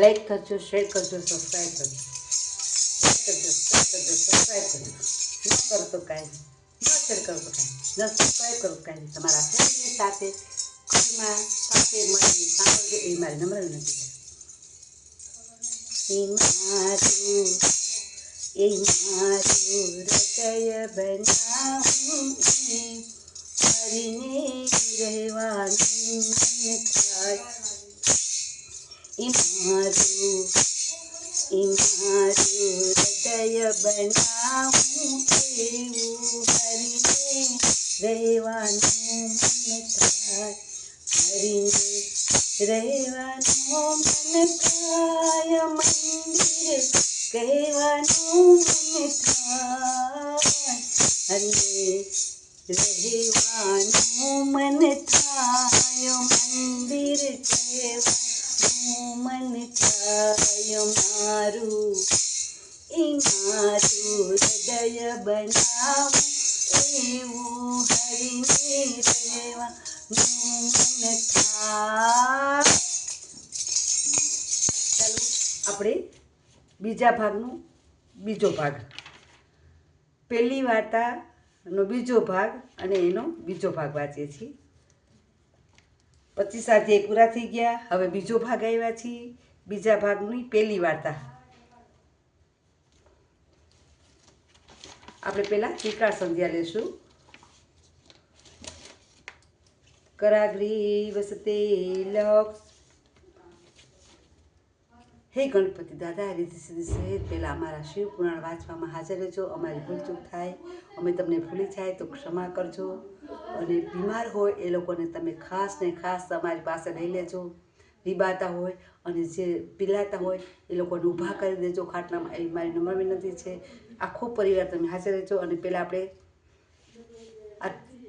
Like કરજો share કરજો subscribe કરજો. લાઈક કરજો શેર કરજો સબસ્ક્રાઈબ કરજો. ન કરો તો કાંઈ ન શેર કરો તો કાંઈ ન સબસ્ક્રાઈબ કરો કાંઈ. તમારા ફેમિલી સાથે, ઘરમાં, સાથે મળી સાંભળજો. એ મારી નમ્ર વિનંતી એ મારું એ મારું હૃદય બનાવું એવું હરીને રહેવાનું મન થાય હરીને રહેવાનું મન થાય મંદિર કહેવાનું મન થાય હરીને રહેવાનું મન થાય, મંદિર કહેવાનું મન થાય, મારું એ મારું હૃદય બનાવું, એવું હરીને રહેવાનું મન થાય. ચાલો, આપણે બીજા ભાગનું બીજો ભાગ. પહેલી વાર્તાનો બીજો ભાગ અને એનો બીજો ભાગ વાંચીએ છીએ. પચીસ અધ્યાય પૂરા થઈ ગયા. હવે બીજો ભાગ આવ્યા છીએ. બીજા ભાગની પહેલી વાર્તા. આપણે પહેલાં ત્રિકાળ સંધ્યા લેશું. કરાગ્રી વસતે લક્ષ હે ગણપતિ દાદા રીતિ સીધી સહિત પહેલાં અમારા શિવ પુરાણ વાંચવામાં હાજર રહેજો. અમારી ભૂલચૂક થાય, અમે તમને ભૂલી જાય તો ક્ષમા કરજો. અને બીમાર હોય એ લોકોને તમે ખાસ ને ખાસ તમારી પાસે લઈ લેજો. રીબાતા હોય અને જે પીલાતા હોય એ લોકોને ઊભા કરી દેજો ખાટલામાં. એ મારી નમ્ર વિનંતી છે. આખો પરિવાર તમે હાજર રહેજો અને પહેલાં આપણે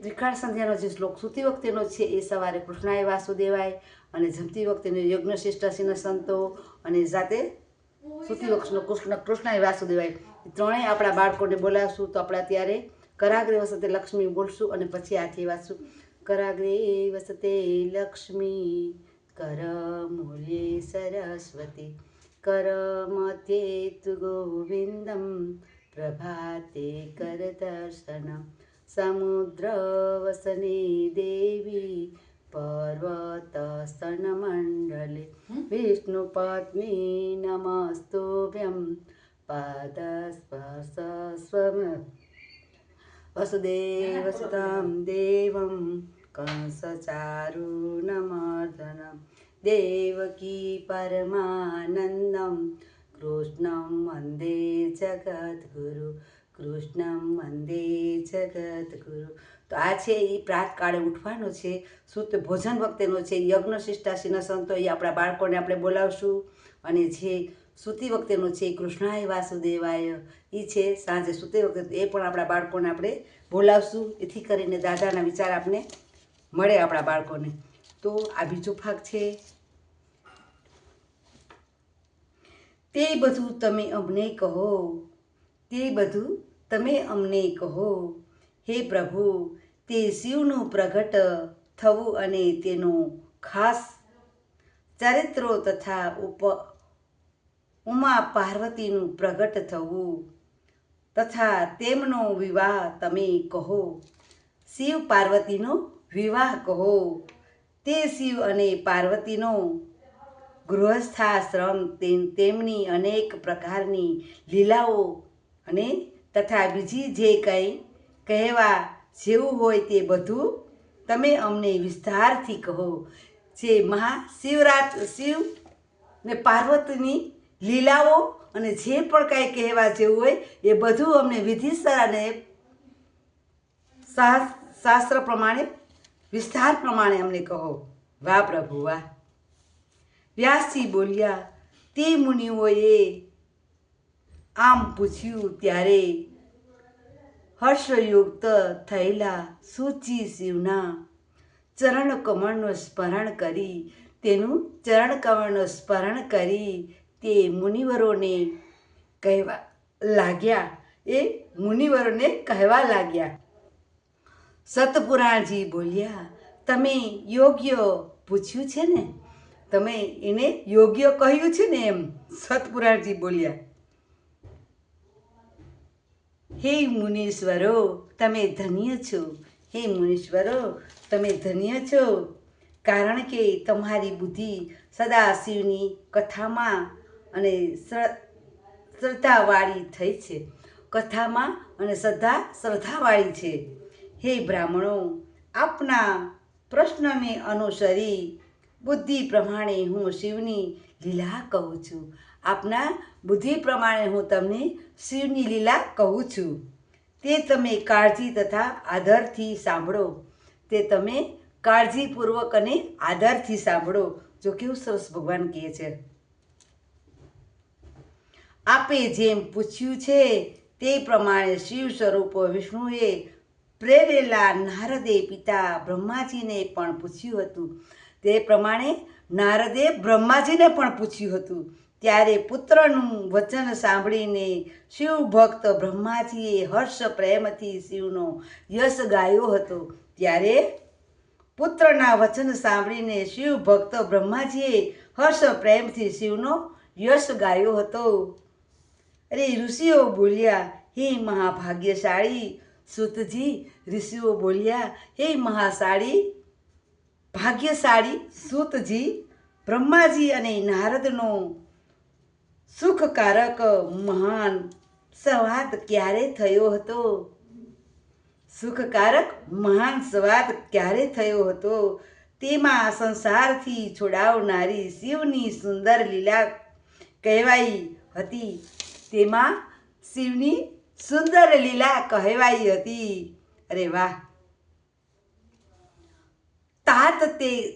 ત્રિકાળ સંધ્યાનો જે શ્લોક સૂતી વખતેનો છે, એ સવારે કૃષ્ણાય વાસુદેવાય અને જમતી વખતેનો યજ્ઞ શિષ્ટસિંહ સંતો અને જાતે સૂતી વખતનો કૃષ્ણ, કૃષ્ણાય વાસુદેવાય. ત્રણેય આપણા બાળકોને બોલાવશું તો આપણે ત્યારે કરાગ્રે વસતે લક્ષ્મી બોલશું અને પછી આથી વાંચશું કરાગ્રે વસતે લક્ષ્મી કર મૂલ્યે સરસ્વતી. કર ગોવિંદમ પ્રભાતે કર દર્શનમ समुद्रवसने देवी पार्वतास्तनमण्डले। विष्णुपात्नी नमस्तुभ्यं पादस्पर्शस्वम। वसुदेवसुतां देवं कंसचारुणमर्दनं देवकी परमानन्दं कृष्णं वन्दे जगद्गुरु। જગદ્ગુરુ કૃષ્ણં વંદે જગતગુરુ તો આ છે એ પ્રાતકાળે ઉઠવાનો છે, શુદ્ધ ભોજન વખતેનો છે યજ્ઞ શિષ્ટાશીના સંતો એ આપણા બાળકોને આપણે બોલાવશું. અને જે સૂતી વખતેનો છે કૃષ્ણાય વાસુદેવાય એ છે સાંજે સૂતી વખતે એ પણ આપણા બાળકોને આપણે બોલાવશું. એથી કરીને દાદાના વિચાર આપણે મળે આપણા બાળકોને. તો આ બીજો ભાગ છે. તે બધું તમે અમને કહો. તે બધું તમે અમને કહો. હે પ્રભુ, તે શિવનું પ્રગટ થવું અને તેનું ખાસ ચરિત્રો તથા ઉપ ઉમા પાર્વતીનું પ્રગટ થવું તથા તેમનો વિવાહ તમે કહો. શિવ પાર્વતીનો વિવાહ કહો. તે શિવ અને પાર્વતીનો ગૃહસ્થાશ્રમ તેમ- તેમની અનેક પ્રકારની લીલાઓ અને તથા બીજી જે કંઈ કહેવા જેવું હોય તે બધું તમે અમને વિસ્તારથી કહો. જે મહાશિવરાત શિવ ને પાર્વતીની લીલાઓ અને જે પણ કાંઈ કહેવા જેવું હોય એ બધું અમને વિધિસર અને શાસ- શાસ્ત્ર પ્રમાણે, વિસ્તાર પ્રમાણે અમને કહો. વાહ પ્રભુ, વાહ. વ્યાસજી બોલ્યા, તે મુનિઓએ આમ પૂછ્યું ત્યારે હર્ષયુક્ત થયેલા સૂચિ શિવના ચરણ કમળનું સ્મરણ કરી, તેનું ચરણ કમળનું સ્મરણ કરી તે મુનિવરોને કહેવા લાગ્યા. એ મુનિવરોને કહેવા લાગ્યા. સતપુરાણજી બોલ્યા, તમે યોગ્ય પૂછ્યું છે ને? તમે એને યોગ્ય કહ્યું છે ને એમ? સતપુરાણજી બોલ્યા હે મુનીશ્વરો તમે ધન્ય છો હે મુનીશ્વરો તમે ધન્ય છો કારણ કે તમારી બુદ્ધિ સદા શિવની કથામાં અને શ્રદ્ધાવાળી થઈ છે કથામાં અને શ્રદ્ધા શ્રદ્ધાવાળી છે હે બ્રાહ્મણો આપના પ્રશ્નને અનુસરી બુદ્ધિ પ્રમાણે હું શિવની લીલા કહું છું આપના બુદ્ધિ પ્રમાણે હું તમને શિવની લીલા કહું છું. તે તમે કાળજી તથા આદરથી સાંભળો. તે તમે કાળજીપૂર્વક અને આદરથી સાંભળો, જો કેવું સરસ ભગવાન કહે છે. આપે જેમ પૂછ્યું છે તે પ્રમાણે શિવ સ્વરૂપ વિષ્ણુએ પ્રેરેલા નારદે પિતા બ્રહ્માજીને પણ પૂછ્યું હતું. તે પ્રમાણે નારદે બ્રહ્માજીને પણ પૂછ્યું હતું. ત્યારે પુત્રનું વચન સાંભળીને શિવ ભક્ત બ્રહ્માજીએ હર્ષ પ્રેમથી શિવનો યશ ગાયો હતો. ત્યારે પુત્રના વચન સાંભળીને શિવ ભક્ત બ્રહ્માજીએ હર્ષ પ્રેમથી શિવનો યશ ગાયો હતો. અરે ઋષિઓ બોલ્યા, હે મહાભાગ્યશાળી સુતજી, ઋષિઓ બોલ્યા, હે મહાશાળી ભાગ્યશાળી સુતજી, બ્રહ્માજી અને નારદનો સુખકારક, મહાન સંવાદ ક્યારે થયો હતો? સુખકારક, મહાન સંવાદ ક્યારે થયો હતો? તેમાં સંસારથી છોડાવનારી શિવની સુંદર લીલા કહેવાઈ હતી. તેમાં શિવની સુંદર લીલા કહેવાઈ હતી. અરે વાહ! તાત તે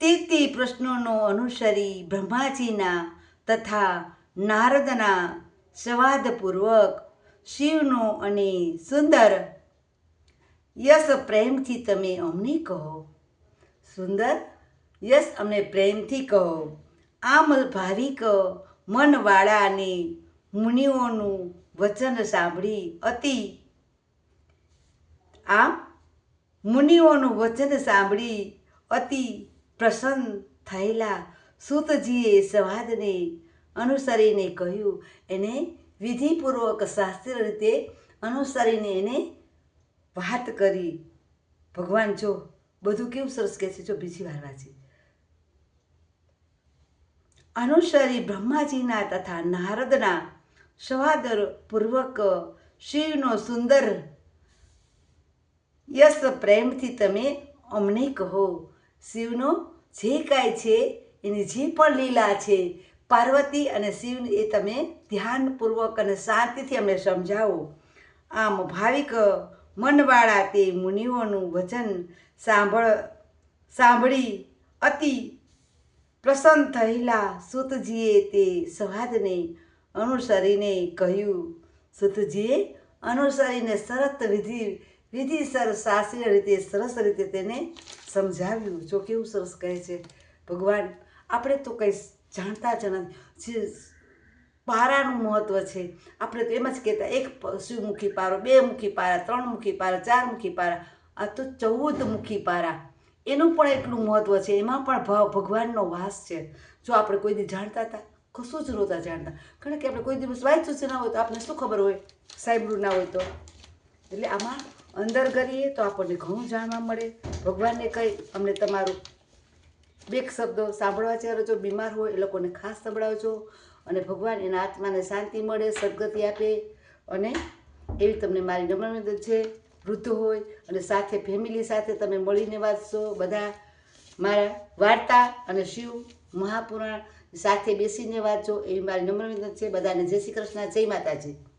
તે પ્રશ્નોનો અનુસરી બ્રહ્માજીના તથા નારદના સંવાદપૂર્વક શિવનો અને સુંદર યશ પ્રેમથી તમે અમને કહો. સુંદર યશ અમને પ્રેમથી કહો. આમ ભાવિક મનવાળા અને મુનિઓનું વચન સાંભળી અતિ આમ મુનિઓનું વચન સાંભળી અતિ પ્રસન્ન થયેલા સૂતજીએ સંવાદને અનુસરીને કહ્યું, એને વિધિપૂર્વક શાસ્ત્રીય રીતે અનુસરીને એને વાત કરી. ભગવાન જો બધું કેવું સરસ કહે છે, જો બીજી વાર વાંચી. અનુસરી બ્રહ્માજીના તથા નારદના સંવાદ પૂર્વક શિવનો સુંદર યશ પ્રેમથી તમે અમને કહો. શિવનો જે કાંઈ છે, એની જે પણ લીલા છે પાર્વતી અને શિવ એ તમે ધ્યાનપૂર્વક અને શાંતિથી અમને સમજાવો. આમ ભાવિક મનવાળા તે મુનિઓનું વચન સાંભળ, સાંભળી અતિ પ્રસન્ન થયેલા સુતજીએ તે સંવાદને અનુસરીને કહ્યું સુતજીએ અનુસરીને શરત વિધિ, વિધિસર શાસ્ત્રીય રીતે, સરસ રીતે તેને સમજાવ્યું. જો કેવું સરસ કહે છે ભગવાન, આપણે તો કંઈ જાણતા જ નથી. જે પારાનું મહત્ત્વ છે. આપણે તો એમ જ કહેતા, એક શિવમુખી પારો, બે મુખી પારા, ત્રણ મુખી પારા, ચાર મુખી પારા, આ તો ચૌદ મુખી પારા. એનું પણ એટલું મહત્ત્વ છે. એમાં પણ ભાવ ભગવાનનો વાસ છે. જો આપણે કોઈ દી જાણતા હતા, કશું જ નહોતા જાણતા. કારણ કે આપણે કોઈ દિવસ વાંચ્યું છે ના હોય તો આપણને શું ખબર હોય? સાહેબરું ના હોય તો. એટલે આમાં અંદર કરીએ તો આપણને ઘણું જાણવા મળે. ભગવાનને કહી, અમને તમારું બે શબ્દો સાંભળવા છે જો બીમાર હોય એ લોકોને ખાસ સંભળાવજો અને ભગવાન એના આત્માને શાંતિ મળે, સદગતિ આપે અને એવી તમને મારી નમ્ર મદદ છે. વૃદ્ધ હોય અને સાથે ફેમિલી સાથે તમે મળીને વાંચશો. બધા મારા વાર્તા અને શિવ મહાપુરાણ સાથે બેસીને વાંચો એવી મારી નમ્ર વિનંતી છે. બધાને જય શ્રી કૃષ્ણ, જય માતાજી.